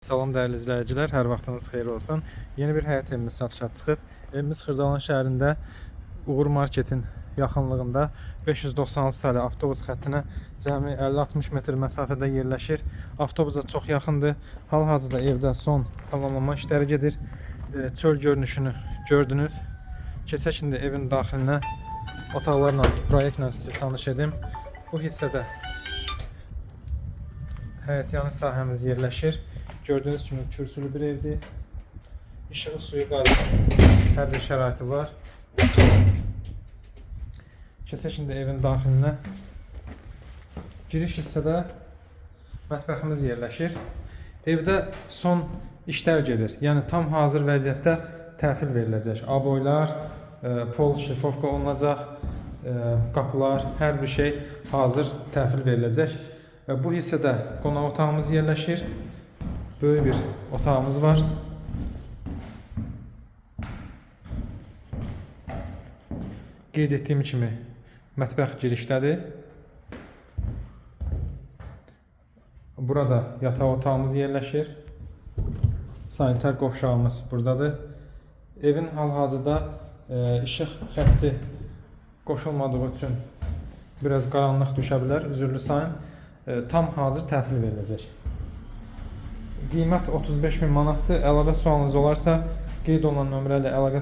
Salam dəyərli izləyicilər, hər vaxtınız xeyir olsun. Yeni bir həyət evimiz satışa çıxıb. Evimiz Xırdalan şəhərində Uğur Marketin yaxınlığında 596 saylı avtobus xəttinə cəmi 50-60 metr məsafədə yerləşir. Avtobusa çox yaxındır. Hal-hazırda evdə son tamamlama işləri gedir. E, Çöl görünüşünü gördünüz. Keçək indi evin daxilinə otaqlarla, proyektlə sizi tanış edim. Bu hissədə həyətyanı sahəmiz yerləşir. Gördüyünüz kimi kürsülü bir evdir. İşığı, suyu, qazı, hər bir şəraiti var. Keçək indi evin daxilinə. Giriş hissədə mətbəximiz yerləşir. Evdə son işlər gedir. Yəni tam hazır vəziyyətdə təhvil veriləcək. Aboylar, e, pol şifovka olunacaq, e, qapılar, hər bir şey hazır təhvil veriləcək. E, Bu hissədə qonaq otağımız yerləşir. Böyük bir otağımız var. Qeyd etdiyim kimi mətbəx girişdədir. Burada yataq otağımız yerləşir. Sanitar qovşağımız buradadır. Evin hal-hazırda e, işıq xətti qoşulmadığı üçün biraz qaranlıq düşə bilər. Üzrlü sayın e, tam hazır təhvil veriləcək. Qiymət 35 min manatdır. Əlavə sualınız olarsa qeyd olunan nömrə ilə əlaqə